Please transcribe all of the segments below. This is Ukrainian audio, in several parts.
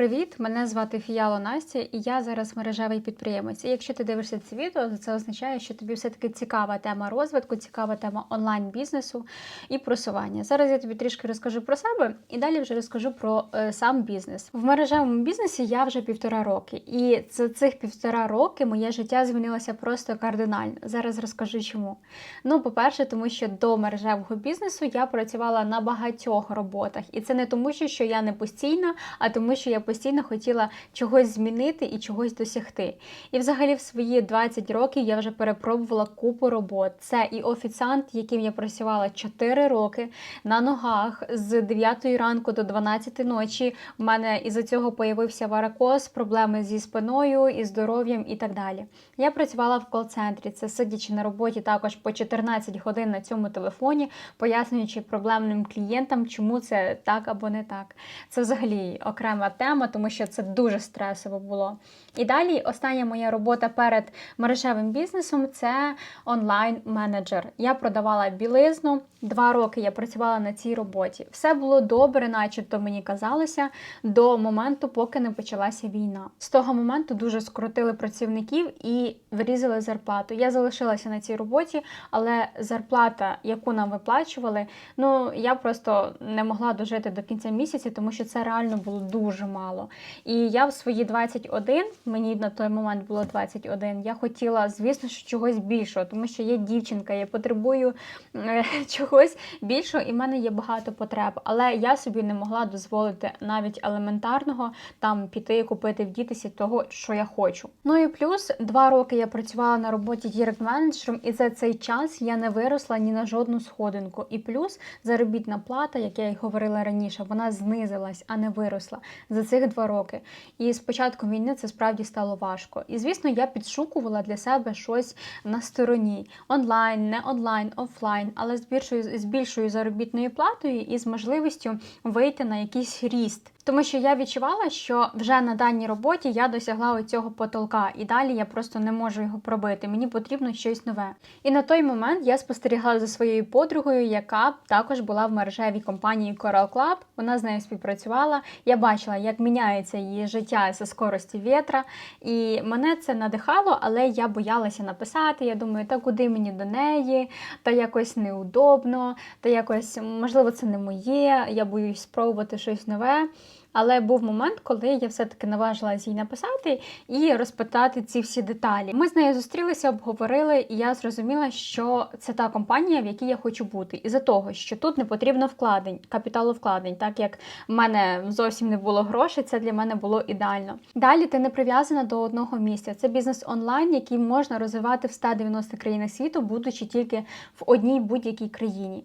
Привіт! Мене звати Фіяло Настя, і я зараз мережевий підприємець. І якщо ти дивишся це відео, то це означає, що тобі все-таки цікава тема розвитку, цікава тема онлайн-бізнесу і просування. Зараз я тобі трішки розкажу про себе і далі вже розкажу про е, сам бізнес. В мережевому бізнесі я вже півтора роки, і за цих півтора роки моє життя змінилося просто кардинально. Зараз розкажу чому. Ну, по-перше, тому що до мережевого бізнесу я працювала на багатьох роботах, і це не тому, що я не постійна, а тому, що я постійно хотіла чогось змінити і чогось досягти. І взагалі в свої 20 років я вже перепробувала купу робот. Це і офіціант, яким я працювала 4 роки на ногах з 9 ранку до 12 ночі. У мене із-за цього появився варикоз, проблеми зі спиною, і здоров'ям і так далі. Я працювала в кол-центрі, це сидячи на роботі також по 14 годин на цьому телефоні, пояснюючи проблемним клієнтам, чому це так або не так. Це взагалі окрема тема, тому що це дуже стресово було. І далі остання моя робота перед мережевим бізнесом це онлайн-менеджер. Я продавала білизну. Два роки я працювала на цій роботі. Все було добре, начебто мені казалося, до моменту, поки не почалася війна. З того моменту дуже скоротили працівників і вирізали зарплату. Я залишилася на цій роботі, але зарплата, яку нам виплачували, ну я просто не могла дожити до кінця місяця, тому що це реально було дуже мало. І я в свої 21, мені на той момент було 21, я хотіла, звісно, що чогось більшого, тому що я дівчинка, я потребую е, чогось більшого, і в мене є багато потреб. Але я собі не могла дозволити навіть елементарного там піти купити вдітися того, що я хочу. Ну і плюс два роки я працювала на роботі дірект-менеджером, і за цей час я не виросла ні на жодну сходинку. І плюс заробітна плата, як я й говорила раніше, вона знизилась, а не виросла за цих два роки. І з початком війни це справді стало важко. І звісно, я підшукувала для себе щось на стороні онлайн, не онлайн, офлайн, але з більшою з більшою заробітною платою і з можливістю вийти на якийсь ріст. Тому що я відчувала, що вже на даній роботі я досягла цього потолка, і далі я просто не можу його пробити. Мені потрібно щось нове. І на той момент я спостерігала за своєю подругою, яка також була в мережевій компанії Coral Club. Вона з нею співпрацювала. Я бачила, як міняється її життя зі скорості вітра, і мене це надихало, але я боялася написати. Я думаю, та куди мені до неї, та якось неудобно, та якось можливо це не моє. Я боюсь спробувати щось нове. Але був момент, коли я все-таки наважилася їй написати і розпитати ці всі деталі. Ми з нею зустрілися, обговорили, і я зрозуміла, що це та компанія, в якій я хочу бути. Із-за того, що тут не потрібно вкладень, капіталовкладень, так як в мене зовсім не було грошей, це для мене було ідеально. Далі ти не прив'язана до одного місця. Це бізнес онлайн, який можна розвивати в 190 країнах світу, будучи тільки в одній будь-якій країні.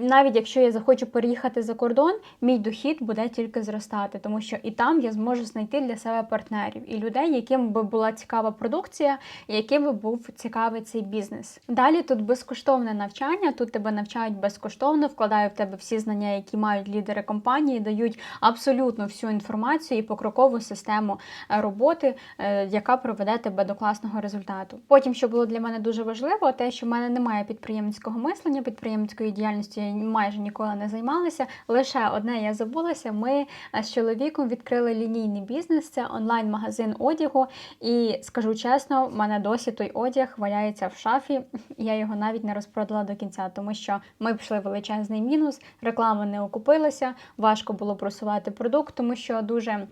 Навіть якщо я захочу переїхати за кордон, мій дохід буде тільки зростати, тому що і там я зможу знайти для себе партнерів і людей, яким би була цікава продукція, яким би був цікавий цей бізнес. Далі тут безкоштовне навчання, тут тебе навчають безкоштовно, вкладають в тебе всі знання, які мають лідери компанії, дають абсолютно всю інформацію і покрокову систему е, роботи, е, яка проведе тебе до класного результату. Потім, що було для мене дуже важливо, те, що в мене немає підприємницького мислення, підприємницької діяльності я майже ніколи не займалася. Лише одне я забулася. Ми з чоловіком відкрили лінійний бізнес, це онлайн-магазин одягу. І скажу чесно, в мене досі той одяг валяється в шафі. Я його навіть не розпродала до кінця, тому що ми пішли величезний мінус, реклама не окупилася, важко було просувати продукт, тому що дуже.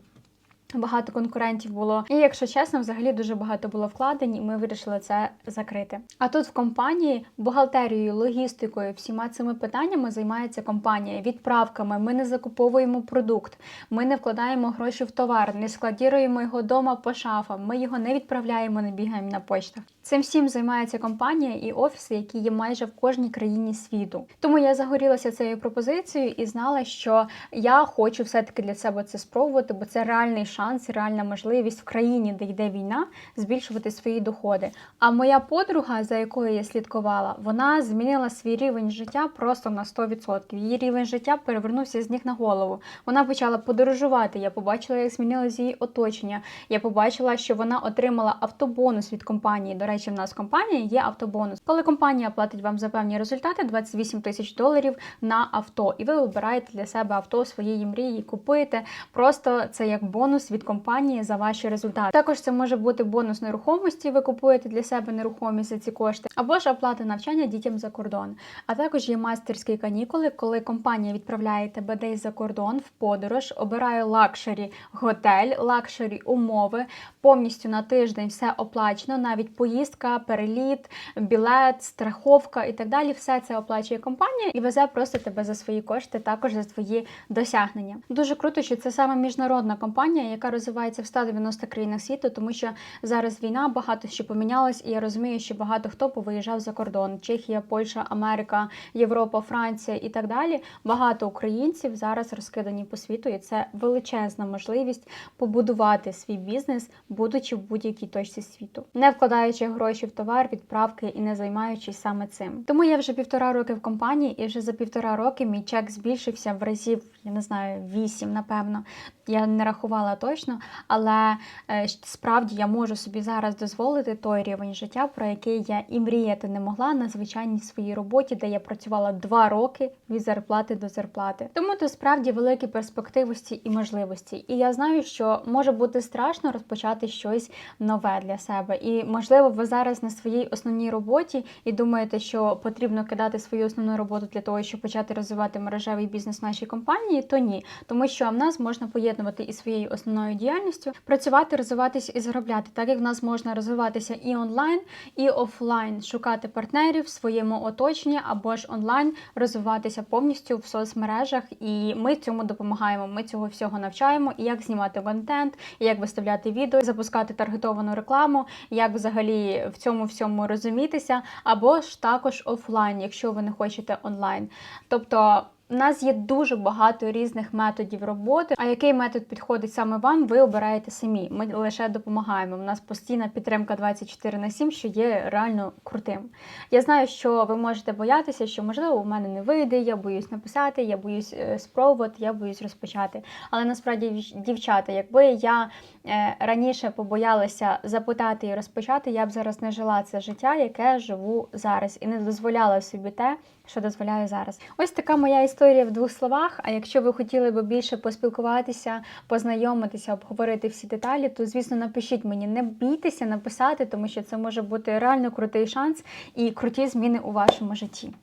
Багато конкурентів було, і якщо чесно, взагалі дуже багато було вкладень, і ми вирішили це закрити. А тут в компанії бухгалтерією, логістикою, всіма цими питаннями займається компанія відправками. Ми не закуповуємо продукт, ми не вкладаємо гроші в товар, не складіруємо його вдома по шафам. Ми його не відправляємо, не бігаємо на почтах. Цим всім займається компанія і офіси, які є майже в кожній країні світу. Тому я загорілася цією пропозицією і знала, що я хочу все-таки для себе це спробувати, бо це реальний шанс, і реальна можливість в країні, де йде війна, збільшувати свої доходи. А моя подруга, за якою я слідкувала, вона змінила свій рівень життя просто на 100%. Її рівень життя перевернувся з ніг на голову. Вона почала подорожувати. Я побачила, як змінилось її оточення. Я побачила, що вона отримала автобонус від компанії. До речі, в нас компанія є автобонус. Коли компанія платить вам за певні результати 28 тисяч доларів на авто, і ви вибираєте для себе авто своєї мрії, купуєте. Просто це як бонус від компанії за ваші результати. Також це може бути бонус нерухомості. Ви купуєте для себе нерухомість за ці кошти, або ж оплата навчання дітям за кордон. А також є мастерські канікули, коли компанія відправляє тебе десь за кордон в подорож, обирає лакшері готель, лакшері умови, повністю на тиждень все оплачено, навіть поїздка, переліт, білет, страховка і так далі. Все це оплачує компанія і везе просто тебе за свої кошти, також за твої досягнення. Дуже круто, що це саме міжнародна компанія, яка розвивається в 190 країнах світу, тому що зараз війна, багато що помінялось, і я розумію, що багато хто повиїжджав за кордон: Чехія, Польща, Америка, Європа, Франція і так далі. Багато українців зараз розкидані по світу, і це величезна можливість побудувати свій бізнес, будучи в будь-якій точці світу, не вкладаючи гроші в товар, відправки і не займаючись саме цим. Тому я вже півтора роки в компанії, і вже за півтора роки мій чек збільшився в разів, я не знаю, вісім, напевно. Я не рахувала точно, але е, справді я можу собі зараз дозволити той рівень життя, про який я і мріяти не могла на звичайній своїй роботі, де я працювала два роки від зарплати до зарплати. Тому то справді великі перспективості і можливості. І я знаю, що може бути страшно розпочати щось нове для себе. І можливо, ви зараз на своїй основній роботі і думаєте, що потрібно кидати свою основну роботу для того, щоб почати розвивати мережевий бізнес в нашій компанії, то ні, тому що в нас можна поєднувати і своєю основною діяльністю, працювати, розвиватися і заробляти, так як в нас можна розвиватися і онлайн, і офлайн, шукати партнерів в своєму оточенні або ж онлайн розвиватися повністю в соцмережах, і ми цьому допомагаємо. Ми цього всього навчаємо, і як знімати контент, і як виставляти відео, запускати таргетовану рекламу, як взагалі в цьому всьому розумітися, або ж також офлайн, якщо ви не хочете онлайн. Тобто. У нас є дуже багато різних методів роботи. А який метод підходить саме вам, ви обираєте самі. Ми лише допомагаємо. У нас постійна підтримка 24 на 7, що є реально крутим. Я знаю, що ви можете боятися, що можливо у мене не вийде, я боюсь написати, я боюсь е, спробувати, я боюсь розпочати. Але насправді, дівчата, якби я е, раніше побоялася запитати і розпочати, я б зараз не жила це життя, яке живу зараз, і не дозволяла собі те, що дозволяю зараз. Ось така моя історія в двох словах. А якщо ви хотіли би більше поспілкуватися, познайомитися, обговорити всі деталі, то звісно напишіть мені, не бійтеся написати, тому що це може бути реально крутий шанс і круті зміни у вашому житті.